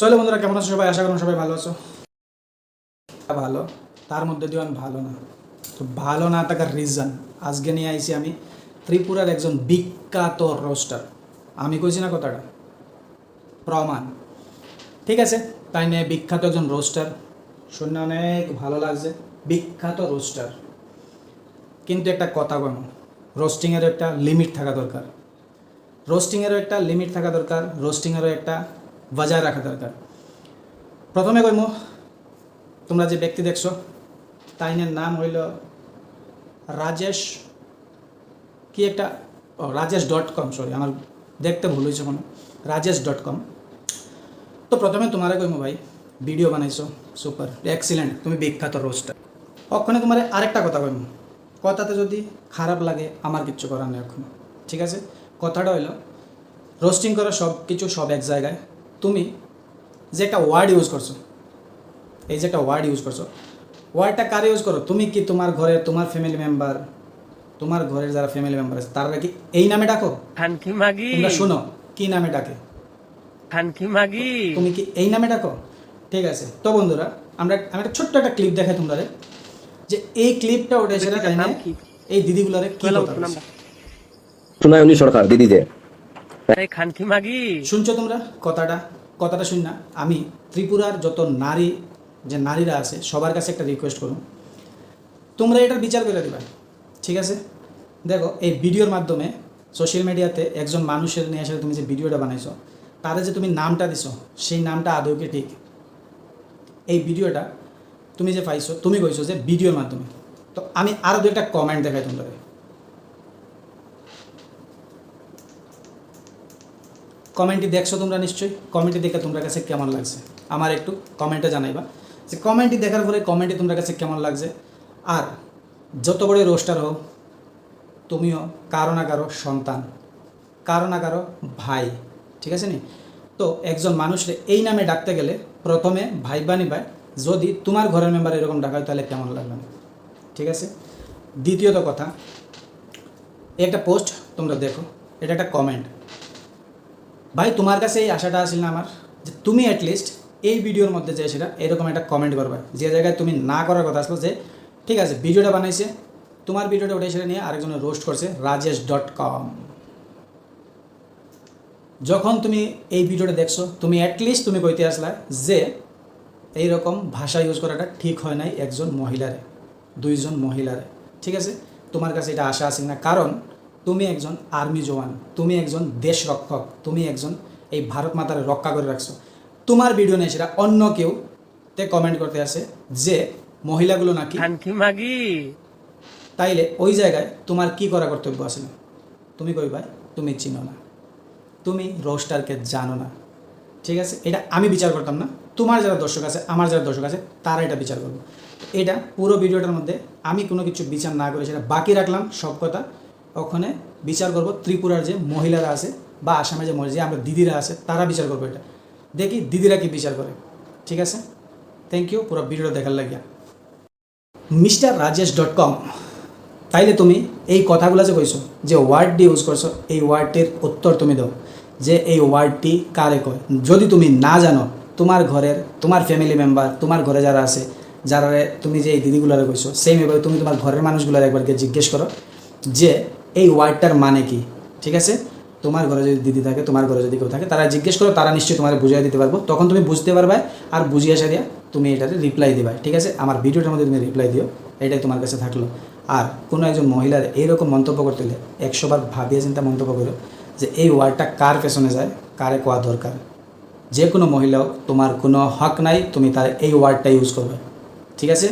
চলো বন্ধুরা, কেমন আছো সবাই? আশা করুন সবাই ভালো আছো। ভালো। তার মধ্যে আমি ভালো না। তো ভালো না থাকার রিজন আজকে নিয়ে আইছি আমি ত্রিপুরার একজন বিখ্যাত রোস্টার আমি কইছি না কথাটা? প্রমাণ। ঠিক আছে? তাই নিয়ে বিখ্যাত একজন রোস্টার শুনে অনেক ভালো লাগছে। বিখ্যাত রোস্টার কিন্তু একটা কথা বলো রোস্টিংয়েরও একটা লিমিট থাকা দরকার। রোস্টিংয়েরও একটা লিমিট থাকা দরকার। রোস্টিংয়েরও একটা বজায় রাখা দরকার। প্রথমে কইম, তোমরা যে ব্যক্তি দেখছ, তাইনের নাম হইল রাজেশ কি একটা? ও, রাজেশ ডট কম সরি আমার দেখতে ভুল হয়েছে কোনো রাজেশ ডট কম। তো প্রথমে তোমারে কইমো ভাই, ভিডিও বানাইছো সুপার এক্সিলেন্ট তুমি বিখ্যাত রোস্টার ওখানে তোমার আরেকটা কথা কইমো, কথাতে যদি খারাপ লাগে, আমার কিচ্ছু করার নেই এখন, ঠিক আছে? কথাটা হইল রোস্টিং করা সব কিছু সব এক জায়গায় তুমি যে একটা ওয়ার্ড ইউজ করছ এই যে একটা ওয়ার্ড ইউজ করছ ওয়ার্ডটা কার ইউজ করো? তুমি কি তোমার ঘরের তোমার ফ্যামিলি মেম্বার তোমার ঘরের যারা ফ্যামিলি মেম্বার আছে তারা কি এই নামে ডাকো? খানকি মাগি। তোমরা শোনো কি নামে ডাকে? খানকি মাগি। তুমি কি এই নামে ডাকো? ঠিক আছে। তো বন্ধুরা আমরা আমি একটা ছোট্ট একটা ক্লিপ দেখাই তোমরা যে এই ক্লিপটা উঠেছে না তাই না? এই দিদিগুলারে কি কথা বলছে? সুনায়নী সরকার দিদিদের। এই খানকি তোমরা? কথাটা কথাটা শুন না। আমি ত্রিপুরার যত নারী, যে নারীরা আছে, সবার কাছে একটা রিকোয়েস্ট করুন। তোমরা এটার বিচার করে দিবা, ঠিক আছে? দেখো, এই ভিডিওর মাধ্যমে সোশ্যাল মিডিয়াতে একজন মানুষের নিয়ে এসে তুমি যে ভিডিওটা বানাইছো তাদের যে তুমি নামটা দিছো, সেই নামটা আদৌ কি ঠিক? এই ভিডিওটা তুমি যে পাইছো, তুমি কইছো যে ভিডিওর মাধ্যমে। তো আমি আরও দু একটা কমেন্ট দেখাই তোমরা কমেন্টটি দেখছ তোমরা নিশ্চয়ই। কমেন্টটি দেখে তোমরা কাছে কেমন লাগছে? আমার একটু কমেন্টে জানাইবা। যে কমেন্টটি দেখার পরে কমেন্টটি তোমরা কাছে কেমন লাগছে? আর যত বড় রোস্টার হোক তুমিও কারও না কারও সন্তান, কারও না কারও ভাই, ঠিক আছে নি? তো একজন মানুষের এই নামে ডাকতে গেলে প্রথমে ভাই বানি ভাই যদি তোমার ঘরের মেম্বার এরকম ডাকা হয় তাহলে কেমন লাগবে? না ঠিক আছে? দ্বিতীয়ত কথা, একটা পোস্ট তোমরা দেখো, এটা একটা কমেন্ট ভাই, তোমার কাছে এই আশাটা আসছিল না আমার যে তুমি অ্যাটলিস্ট এই ভিডিওর মধ্যে যে সেটা এরকম একটা কমেন্ট করবে। যে জায়গায় তুমি না করার কথা আসলো যে, ঠিক আছে ভিডিওটা বানাইছে, তোমার ভিডিওটা ওটাই সেটা নিয়ে আরেকজনের রোস্ট করছে, রাজেশ ডট কম যখন তুমি এই ভিডিওটা দেখছ, তুমি অ্যাটলিস্ট তুমি কইতে আসলা যে, এইরকম ভাষা ইউজ করাটা ঠিক হয় নাই একজন মহিলারে, দুইজন মহিলারে। ঠিক আছে? তোমার কাছে এটা আশা আছে না। কারণ তুমি একজন আর্মি জওয়ান তুমি একজন দেশ রক্ষক তুমি একজন এই ভারত মাতার রক্ষা করে রাখছো। তোমার ভিডিও নেই সেটা অন্য কেউ তে কমেন্ট করতে আসে যে মহিলাগুলো নাকি মাগি। তাইলে ওই জায়গায় তোমার কি করা কর্তব্য আছে? না তুমি কই ভাই? তুমি চিনো না। তুমি রোস্টারকে জানো না। ঠিক আছে? এটা আমি বিচার করতাম না। তোমার যারা দর্শক আছে আমার যারা দর্শক আছে তারা এটা বিচার করব। এটা পুরো ভিডিওটার মধ্যে আমি কোনো কিছু বিচার না করে সেটা বাকি রাখলাম সব কথা। ওখানে বিচার করব ত্রিপুরার যে মহিলারা আছে বা আসামে যে মহিলা, যে আমরা দিদিরা আছে, তারা বিচার করব এটা। দেখি দিদিরা কি বিচার করে। ঠিক আছে? থ্যাংক ইউ পুরো ভিডিওটা দেখার লাগিয়া। মিস্টার রাজেশ ডট কম, তাইলে তুমি এই কথাগুলো যে কইছো, যে ওয়ার্ডটি ইউজ করছ, এই ওয়ার্ডটির উত্তর তুমি দাও। যে এই ওয়ার্ডটি কারে কয়? যদি তুমি না জানো, তোমার ঘরের, তোমার ফ্যামিলি মেম্বার তোমার ঘরে যারা আছে, যারা তুমি যে এই দিদিগুলারে কইছো সেম এভাবে তুমি তোমার ঘরের মানুষগুলার একবারকে জিজ্ঞেস করো, যে এই ওয়ার্ডটার মানে কি? ঠিক আছে? তোমার ঘরে যদি দিদি থাকে, তোমার ঘরে যদি কেউ থাকে, তারা জিজ্ঞেস করো, তারা নিশ্চয়ই তোমার বুঝিয়ে দিতে পারব। তখন তুমি বুঝতে পারবে আর বুঝিয়ে সারিয়া তুমি এটাতে রিপ্লাই দিবা ঠিক আছে? আমার ভিডিওটার মধ্যে তুমি রিপ্লাই দিও, এটাই তোমার কাছে থাকল। আর কোনো একজন মহিলার এইরকম মন্তব্য করতে হলে একশোবার ভাবিয়ে চিন্তা মন্তব্য করো যে এই ওয়ার্ডটা কার পেছনে যায়, কারে কোয়া দরকার। যে কোনো মহিলা তোমার কোনো হক নাই, তুমি তার এই ওয়ার্ডটা ইউজ করবে। ঠিক আছে?